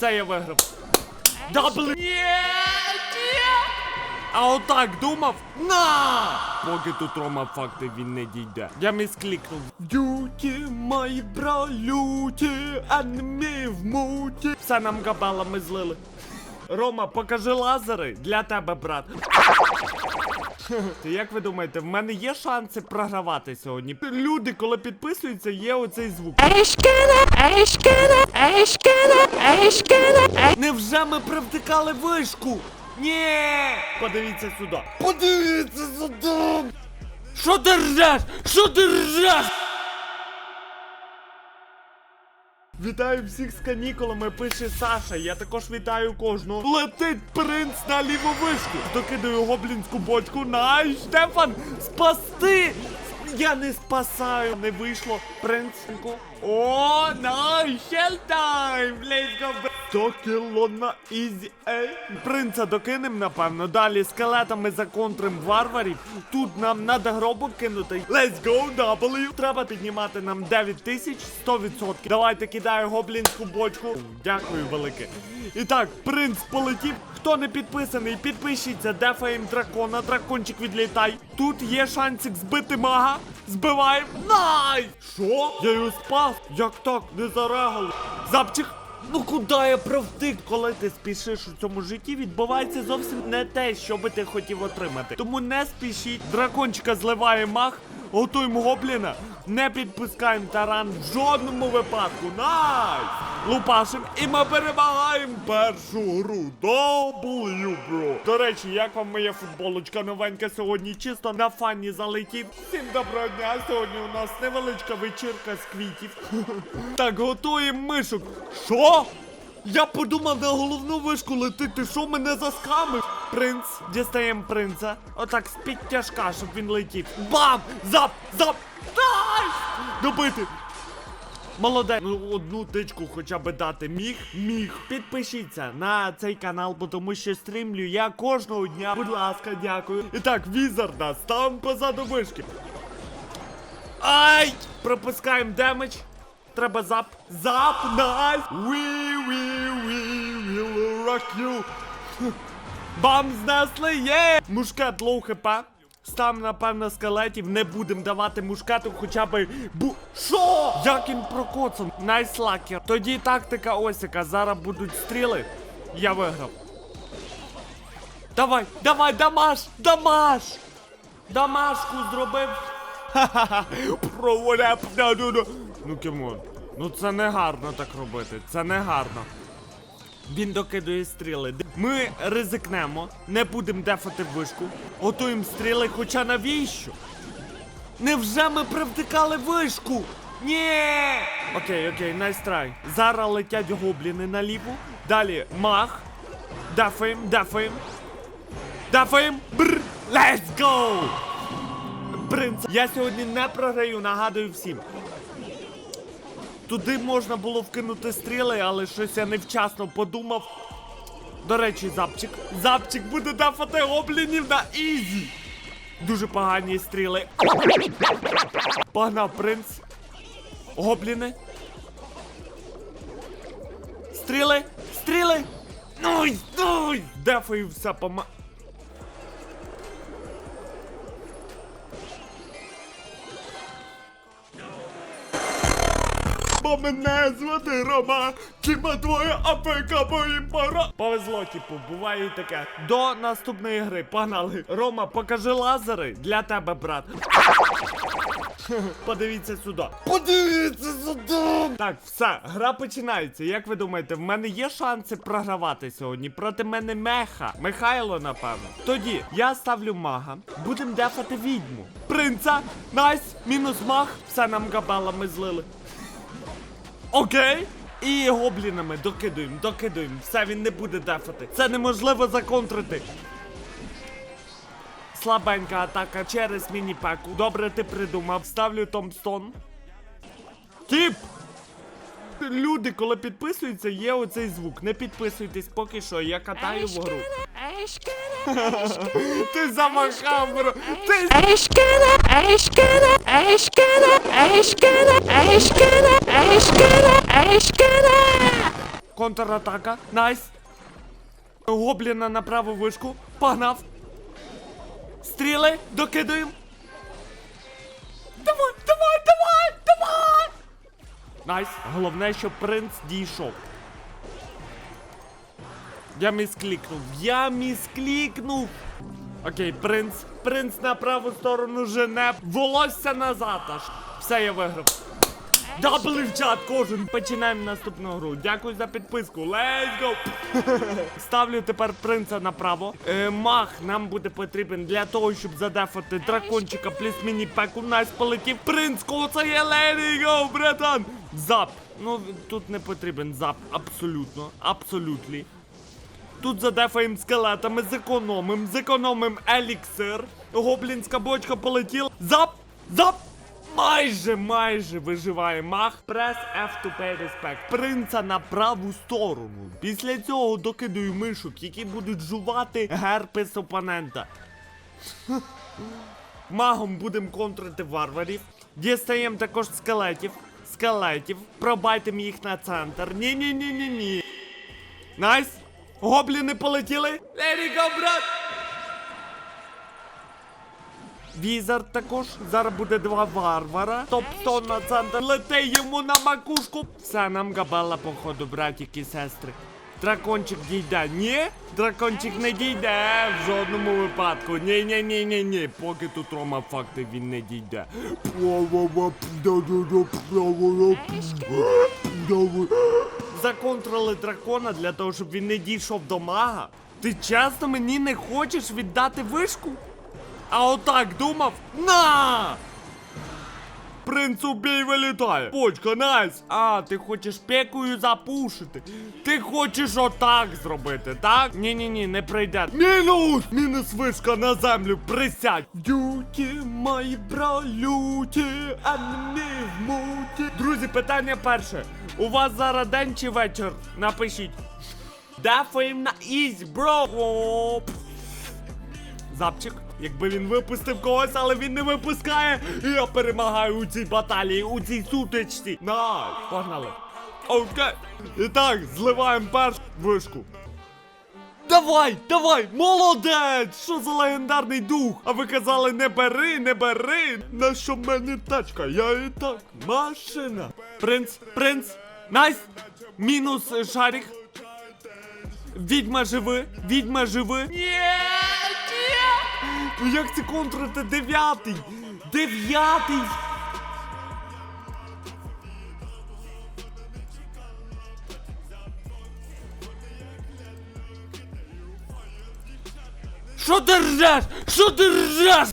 Все, я виграв. Дабл. Ні, ні. А отак думав? На! Поки тут Рома факти він не дійде. Я місклікнув. Дюті, мої бралюті, анемі в муті. Все нам габелами злили. Рома, покажи лазери для тебе, брат. Ти як ви думаєте, в мене є шанси програвати сьогодні? Люди, коли підписуються, є оцей звук. Ешкена, ешкена, ешкена, Невже ми привтикали вишку? Ні! Подивіться сюди. Подивіться сюди! Що ти ржеш? Що ти ржеш? Вітаю всіх з канікулами, пише Саша. Я також вітаю кожного. Летить принц на ліву вишку. Докидаю гоблінську бочку. Най, Штефан, спасти! Я не спасаю, не вийшло. Принцинку. О, най, хелтайм! Let's go, б- 100 кіло на ізі, ей. Принца докинем, напевно. Далі скелетами законтрим варварів. Тут нам надо гробок кинути. Let's go, W. Треба піднімати нам 9 тисяч 100%. Давайте кидаю гоблінську бочку. Дякую велике. І так, принц полетів. Хто не підписаний, підпишіться, дефаєм дракона, дракончик відлітай. Тут є шансик збити мага. Збиваємо. Най! Що? Я його спас? Як так? Не зарегали. Запчик. Ну куди я провтик, коли ти спішиш у цьому житті, відбувається зовсім не те, що би ти хотів отримати. Тому не спішіть, дракончика зливає мах, готуємо гобліна, не підпускаємо таран в жодному випадку. Найс! Лупашим і ми перемагаємо першу гру. W, бро. До речі, як вам моя футболочка новенька сьогодні? Чисто на фані залетів. Всім доброго дня. Сьогодні у нас невеличка вечірка з квітів. Так, готуємо мишок. Що? Я подумав на головну вишку летити, що мене заскамив? Принц, дістаємо принца. Отак з підтяжка, щоб він летів. Бам! Зап! Зап! Дай! Добити! Молодець, ну одну тичку хоча б дати міг, міг. Підпишіться на цей канал, бо тому що стрімлю я кожного дня. Будь ласка, дякую. І так, візарда, ставимо позаду вишки. Ай! Пропускаємо демедж. Треба зап. Зап! Найс! We, rock you. Бам знесли, є! Мушкет лоу хп. Стам, напевно, скелетів. Не будемо давати мушкету хоча б бу. Що? Як він прокоцан? Найс лакер. Тоді тактика осіка. Зараз будуть стріли. Я виграв. Давай, давай, дамаш! Дамаш! Дамашку зробив. Ха-ха-ха. Ну, кемон. Ну це не гарно так робити. Це не гарно. Він докидує стріли. Ми ризикнемо, не будемо дефати вишку. Готуємо стріли, хоча навіщо? Невже ми привтикали вишку? Ні! Окей, окей, найстрай. Зараз летять гобліни наліво. Далі мах. Дефаєм, дефаєм. Дефаєм. Бр. Let's go! Принц, я сьогодні не програю, нагадую всім. Туди можна було вкинути стріли, але щось я невчасно подумав. До речі, запчик. Запчик буде дафати гоблінів на ізі. Дуже погані стріли. Погнав принц. Гобліни. Стріли! Стріли! Нуй! Нуй! Дефаю все пома. Бо мене звати Рома, Чима твоя АПК, бо їм пора. Повезло, типу, буває і таке. До наступної гри, погнали. Рома, покажи лазери для тебе, брат. Подивіться сюди. Подивіться сюди. Так, все, гра починається. Як ви думаєте, в мене є шанси програвати сьогодні? Проти мене меха. Михайло, напевно. Тоді я ставлю мага. Будем дефати відьму. Принца. Найс, мінус маг. Все нам габалами злили. Окей. І гоблінами докидуємо, докидуємо. Все, він не буде дефати. Це неможливо законтрити. Слабенька атака через міні-пеку. Добре ти придумав. Ставлю Томстон. Тіп! Люди, коли підписуються, є оцей звук. Не підписуйтесь поки що, я катаю в гру. Ти замахав, бро. Ти ешкена, ешкена, ешкена, ешкена, ешкена, ешкена, ешкена. Контратака. Найс. Гобліна на праву вишку. Погнав. Стріли, докидаємо. Давай, давай, давай, давай! Найс. Головне, щоб принц дійшов. Я місклікнув. Я місклікнув. Окей, принц. Принц на праву сторону жене. Волосся назад аж. Все, я виграв. Дабли в чат кожен. Починаємо наступну гру. Дякую за підписку. Let's go! Ставлю тепер принца направо. Е, мах нам буде потрібен для того, щоб задефати дракончика плюс міні-пеку. Нас полетів. Принц коцає. Let go, братан! Зап. Ну, тут не потрібен зап. Абсолютно. Абсолютно. Тут задефаємо скелетами, зекономим, зекономим еліксир. Гоблінська бочка полетіла. Зап! Зап! Майже, майже виживає мах. Прес F to pay respect. Принца на праву сторону. Після цього докидаю мишок, які будуть жувати герпес опонента. Магом будемо контрити варварів. Дістаємо також скелетів. Скелетів. Пробайтимо їх на центр. Ні-ні-ні-ні-ні. Найс! Гобліни полетіли! Go, брат! Візар також. Зараз буде два варвара. Топ-100 на центр. Лете йому на макушку. Все, нам габела, походу, братики і сестри. Дракончик дійде. Ні? Дракончик не дійде в жодному випадку. Ні, ні, ні, ні, ні. Поки тут Рома факти він не дійде. Законтрили дракона для того, щоб він не дійшов до мага. Ти чесно мені не хочеш віддати вишку? А отак думав? На! Принц убій вилітає. Почка, найс. А, ти хочеш пекою запушити. Ти хочеш отак зробити, так? Ні-ні-ні, не прийде. Мінус! Мінус вишка на землю, присядь. Дюті, мої бралюті, а не в муті. Друзі, питання перше. У вас зараз день чи вечір? Напишіть. Дафаєм на ізі, бро. Запчик, якби він випустив когось, але він не випускає. І я перемагаю у цій баталії, у цій сутичці. Найс, погнали. Окей. І так, зливаємо першу вишку. Давай, давай, молодець! Що за легендарний дух? А ви казали, не бери, не бери. На що в мене тачка? Я і так машина. Принц, принц, найс! Мінус шарик. Відьма живи, відьма живи. Ні. Ну як це контрити дев'ятий? Дев'ятий! Що ти ржеш? Що ти ржеш?